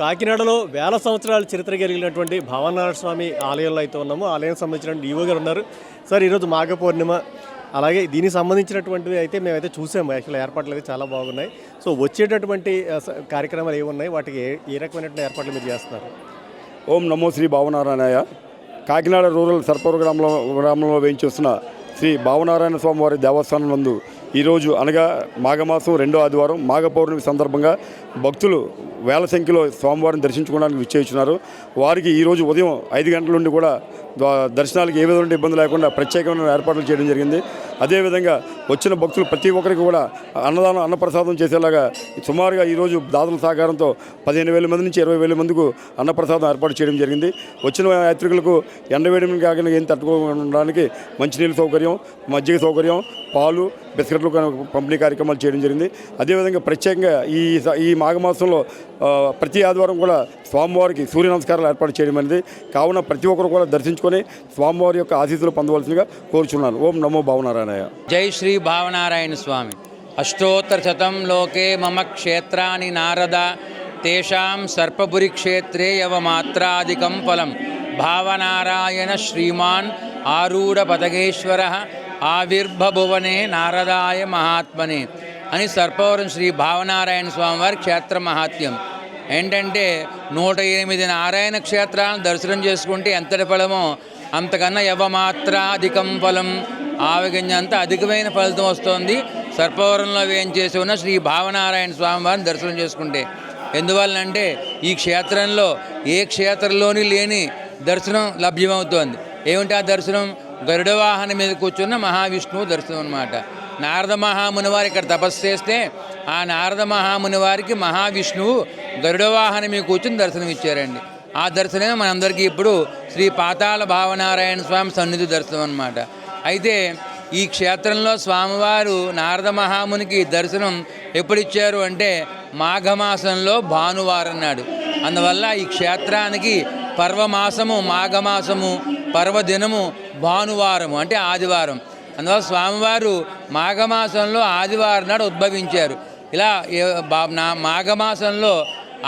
కాకినాడలో వేల సంవత్సరాల చరిత్ర కలిగినటువంటి భావనారాయణ స్వామి ఆలయంలో అయితే ఉన్నాము. ఆలయం సంబంధించిన ఈవో గారు ఉన్నారు. సార్ ఈరోజు మాఘ పౌర్ణిమ. అలాగే దీనికి సంబంధించినటువంటివి అయితే మేమైతే చూసాము. యాక్చువల్ ఏర్పాట్లు అయితే చాలా బాగున్నాయి. సో వచ్చేటటువంటి స- కార్యక్రమాలు ఏమున్నాయి వాటికి ఏ ఏ రకమైనటువంటి ఏర్పాట్లు మీరు చేస్తున్నారు? ఓం నమో శ్రీ భావనారాయణయ్య కాకినాడ రూరల్ సర్పూర్ గ్రామంలో గ్రామంలో వేయించేస్తున్న శ్రీ భావనారాయణ స్వామి వారి దేవస్థానం నందు ఈరోజు అనగా మాఘమాసం రెండో ఆదివారం మాఘ పౌర్ణమి సందర్భంగా భక్తులు వేల సంఖ్యలో స్వామివారిని దర్శించుకోవడానికి విచ్చేస్తున్నారు వారికి ఈరోజు ఉదయం ఐదు గంటల నుండి కూడా దర్శనాలకు ఏ విధమైన ఇబ్బంది లేకుండా ప్రత్యేకమైన ఏర్పాట్లు చేయడం జరిగింది. అదేవిధంగా వచ్చిన భక్తులు ప్రతి ఒక్కరికి కూడా అన్నదానం అన్నప్రసాదం చేసేలాగా సుమారుగా ఈరోజు దాతల సహకారంతో పదిహేను వేల మంది నుంచి ఇరవై వేల మందికి అన్నప్రసాదం ఏర్పాటు చేయడం జరిగింది. వచ్చిన యాత్రికులకు ఎండవేయడం కాకుండా ఏం తట్టుకోవడానికి మంచినీళ్ళ సౌకర్యం మజ్జిగ సౌకర్యం పాలు బిస్కెట్లు పంపిణీ కార్యక్రమాలు చేయడం జరిగింది. అదేవిధంగా ప్రత్యేకంగా ఈ స- ఈ మాఘమాసంలో ప్రతి ఆదివారం కూడా స్వామివారికి సూర్య నమస్కారాలు ఏర్పాటు చేయడం అనేది కావున ప్రతి ఒక్కరు కూడా దర్శించుకొని స్వామివారి యొక్క ఆశీస్సులు పొందవలసిందిగా కోరుచున్నాను. ఓం నమో భావనారాయణయ్య. జై శ్రీ భావనారాయణ స్వామి. అష్టోత్తర శతం లోకే మమ క్షేత్రాని నారద తేషాం సర్పపురి క్షేత్రే యవ మాత్రాదికం ఫలం. భావనారాయణ శ్రీమాన్ ఆరూఢ పదగేశ్వర ఆవిర్భభువనే నారదాయ మహాత్మనే అని సర్పవరం శ్రీ భావనారాయణ స్వామి వారి క్షేత్ర మహాత్మ్యం. ఏంటంటే నూట ఎనిమిది నారాయణ క్షేత్రాలను దర్శనం చేసుకుంటే ఎంతటి ఫలమో అంతకన్నా యవమాత్ర అధికం ఫలం ఆవగింజంత అధికమైన ఫలితం వస్తుంది. సర్పవరంలో వేయించేసి ఉన్న శ్రీ భావనారాయణ స్వామి వారిని దర్శనం చేసుకుంటే. ఎందువల్లంటే ఈ క్షేత్రంలో ఏ క్షేత్రంలోని లేని దర్శనం లభ్యమవుతోంది. ఏమిటి ఆ దర్శనం? గరుడ వాహనం మీద కూర్చున్న మహావిష్ణువు దర్శనం అనమాట నారద మహాముని వారు ఇక్కడ తపస్సు చేస్తే ఆ నారద మహాముని వారికి మహావిష్ణువు గరుడ వాహనం మీద కూర్చుని దర్శనం ఇచ్చారండి. ఆ దర్శనమే మనందరికీ ఇప్పుడు శ్రీ పాతాళ భావనారాయణ స్వామి సన్నిధి దర్శనం అనమాట అయితే ఈ క్షేత్రంలో స్వామివారు నారద మహామునికి దర్శనం ఎప్పుడు ఇచ్చారు అంటే మాఘమాసంలో భానువారం నాడు. అందువల్ల ఈ క్షేత్రానికి పర్వమాసము మాఘమాసము పర్వదినము భానువారం అంటే ఆదివారం. అందువల్ల స్వామివారు మాఘమాసంలో ఆదివారం నాడు ఉద్భవించారు. ఇలా నా మాఘమాసంలో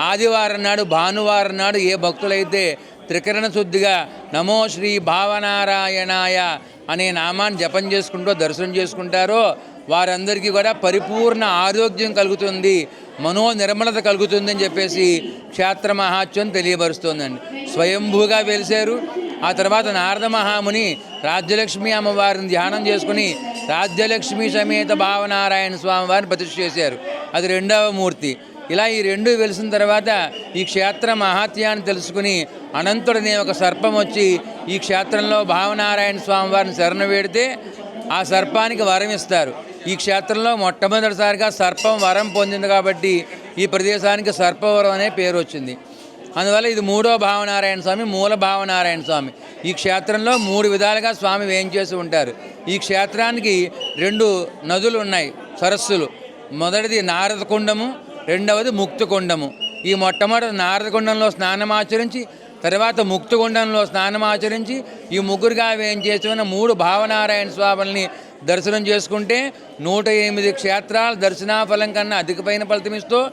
ఆదివారం నాడు భానువారం నాడు ఏ భక్తులైతే త్రికరణ శుద్ధిగా నమో శ్రీ భావనారాయణాయ అనే నామాన్ని జపం చేసుకుంటూ దర్శనం చేసుకుంటారో వారందరికీ కూడా పరిపూర్ణ ఆరోగ్యం కలుగుతుంది మనో నిర్మలత కలుగుతుందని చెప్పేసి క్షేత్ర మహాత్యం తెలియబరుస్తోందండి స్వయంభూగా వెలిశారు. ఆ తర్వాత నారద మహాముని రాజ్యలక్ష్మి అమ్మవారిని ధ్యానం చేసుకుని రాజ్యలక్ష్మి సమేత భావనారాయణ స్వామి వారిని ప్రతిష్ఠ చేశారు. అది రెండవ మూర్తి. ఇలా ఈ రెండు వెలిసిన తర్వాత ఈ క్షేత్ర మహాత్యాన్ని తెలుసుకుని అనంతుడనే ఒక సర్పం వచ్చి ఈ క్షేత్రంలో భావనారాయణ స్వామి వారిని శరణ వేడితే ఆ సర్పానికి వరం ఇస్తారు. ఈ క్షేత్రంలో మొట్టమొదటిసారిగా సర్పం వరం పొందింది కాబట్టి ఈ ప్రదేశానికి సర్పవరం అనే పేరు వచ్చింది. అందువల్ల ఇది మూడో భావనారాయణ స్వామి మూల భావనారాయణ స్వామి. ఈ క్షేత్రంలో మూడు విధాలుగా స్వామి వేయించేసి ఉంటారు. ఈ క్షేత్రానికి రెండు నదులు ఉన్నాయి సరస్సులు. మొదటిది నారదకుండము రెండవది ముక్తకుండము. ఈ మొట్టమొదటి నారదకుండంలో స్నానమాచరించి తర్వాత ముక్తకుండంలో స్నానమాచరించి ఈ ముగ్గురుగా వేయించేసి ఉన్న మూడు భావనారాయణ స్వాముల్ని దర్శనం చేసుకుంటే నూట ఎనిమిది క్షేత్రాల దర్శనాఫలం కన్నా అధికమైన ఫలితమిస్తూ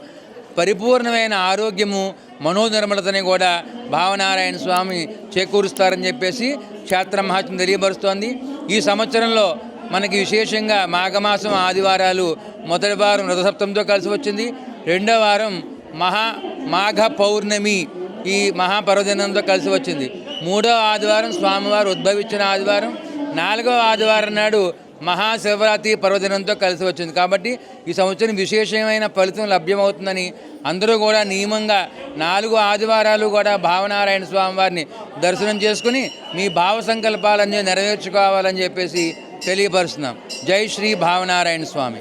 పరిపూర్ణమైన ఆరోగ్యము మనోనిర్మలతని కూడా భావనారాయణ స్వామి చేకూరుస్తారని చెప్పేసి క్షేత్ర మహాత్మ్యం తెలియపరుస్తోంది. ఈ సంవత్సరంలో మనకి విశేషంగా మాఘమాసం ఆదివారాలు మొదటి వారం రథసప్తంతో కలిసి వచ్చింది. రెండో వారం మహా మాఘ పౌర్ణమి ఈ మహాపర్వదినంతో కలిసి వచ్చింది. మూడో ఆదివారం స్వామివారు ఉద్భవించిన ఆదివారం. నాలుగవ ఆదివారం నాడు మహాశివరాత్రి పర్వదినంతో కలిసి వచ్చింది. కాబట్టి ఈ సంవత్సరం విశేషమైన ఫలితం లభ్యమవుతుందని అందరూ కూడా నియమంగా నాలుగు ఆదివారాలు కూడా భావనారాయణ స్వామి వారిని దర్శనం చేసుకుని మీ భావ సంకల్పాలన్నీ నెరవేర్చుకోవాలని చెప్పేసి తెలియపరుస్తున్నాం. జై శ్రీ భావనారాయణ స్వామి.